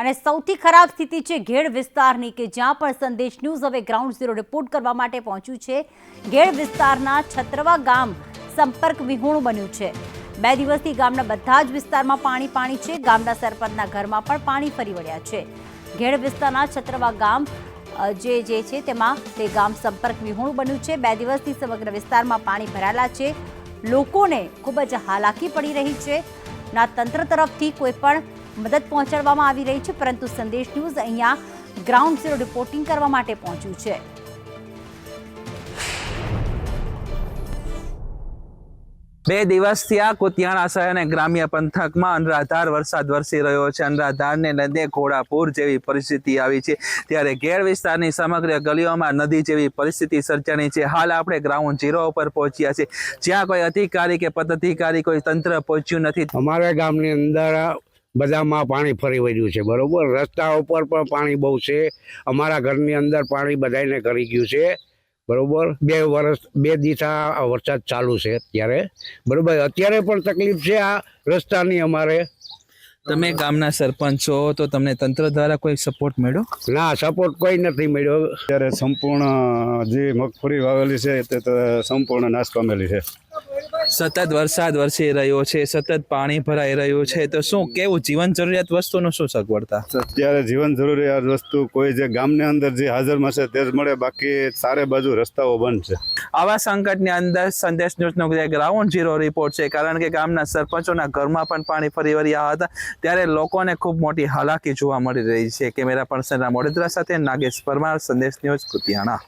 અને સૌથી ખરાબ સ્થિતિ છે ઘેડ વિસ્તારની કે જ્યાં પણ સંદેશ ન્યૂઝ હવે ગ્રાઉન્ડ ઝીરો રિપોર્ટ કરવા માટે પહોંચ્યું છે. ઘેડ વિસ્તારના છત્રવા ગામ સંપર્ક વિહોણું બન્યું છે. બે દિવસથી ગામના બધા જ વિસ્તારમાં પાણી પાણી છે. ગામના સરપંચના ઘરમાં પણ પાણી ફરી વળ્યા છે. ઘેડ વિસ્તારના છત્રવા ગામ જે જે છે તેમાં તે ગામ સંપર્ક વિહોણું બન્યું છે. બે દિવસથી સમગ્ર વિસ્તારમાં પાણી ભરાયેલા છે. લોકોને ખૂબ જ હાલાકી પડી રહી છે. ના, તંત્ર તરફથી કોઈ પણ મદદ પહોંચાડવામાં આવી રહી છે પરંતુ સંદેશ ન્યૂઝ અહીંયા ગ્રાઉન્ડ ઝીરો રિપોર્ટિંગ કરવા માટે પહોંચ્યું છે. બે દિવસથી આ કુતિયાણા શહેર અને ગ્રામ્ય પંથકમાં અનરાધાર વરસાદ વરસી રહ્યો છે. અનરાધારને લીધે ઘોડાપૂર જેવી પરિસ્થિતિ આવી છે. ત્યારે ઘેર વિસ્તારની સમગ્ર ગલીઓમાં નદી જેવી પરિસ્થિતિ સર્જાણી છે. હાલ આપણે ગ્રાઉન્ડ ઝીરો ઉપર પહોંચ્યા છે જ્યાં કોઈ અધિકારી કે પદાધિકારી કોઈ તંત્ર પહોંચ્યું નથી. અમારા ગામની અંદર બધામાં પાણી ફરી વળ્યું છે બરોબર? રસ્તા ઉપર પણ પાણી બહુ છે. અમારા ઘરની અંદર પાણી બધાને કરી ગયું છે બરાબર? બે વર્ષ બે દિવસા આ વરસાદ ચાલુ છે અત્યારે બરાબર? અત્યારે પણ તકલીફ છે આ રસ્તાની અમારે. તમે ગામના સરપંચ છો તો તમને તંત્ર દ્વારા કોઈ સપોર્ટ મળ્યો? ના સપોર્ટ કોઈ નથી મળ્યો. અત્યારે સંપૂર્ણ જે મગફળી વાવેલી છે તે તો સંપૂર્ણ નાશ પામેલી છે. સતત વરસાદ વરસી રહ્યો છે સતત પાણી ભરાઈ રહ્યું છે તો શું કેવું જીવન જરૂરિયાત વસ્તુનું શું સગવડતા? અત્યારે જીવન જરૂરિયાત વસ્તુ કોઈ જે ગામની અંદર જે હાજરમાં છે તે જ મળે બાકી સારે બાજુ રસ્તાઓ બંધ છે. આવા સંકટની અંદર સંદેશ ન્યૂઝનો જે ગ્રાઉન્ડ ઝીરો રિપોર્ટ છે કારણ કે ગામના સરપંચોના ઘરમાં પણ પાણી ફરી વળ્યા હતા ત્યારે લોકોને ખૂબ મોટી હાલાકી જોવા મળી રહી છે. કેમેરા પર્સનના મોડેદરા સાથે નાગેશ પરમાર સંદેશ ન્યૂઝ કુતિયાણા.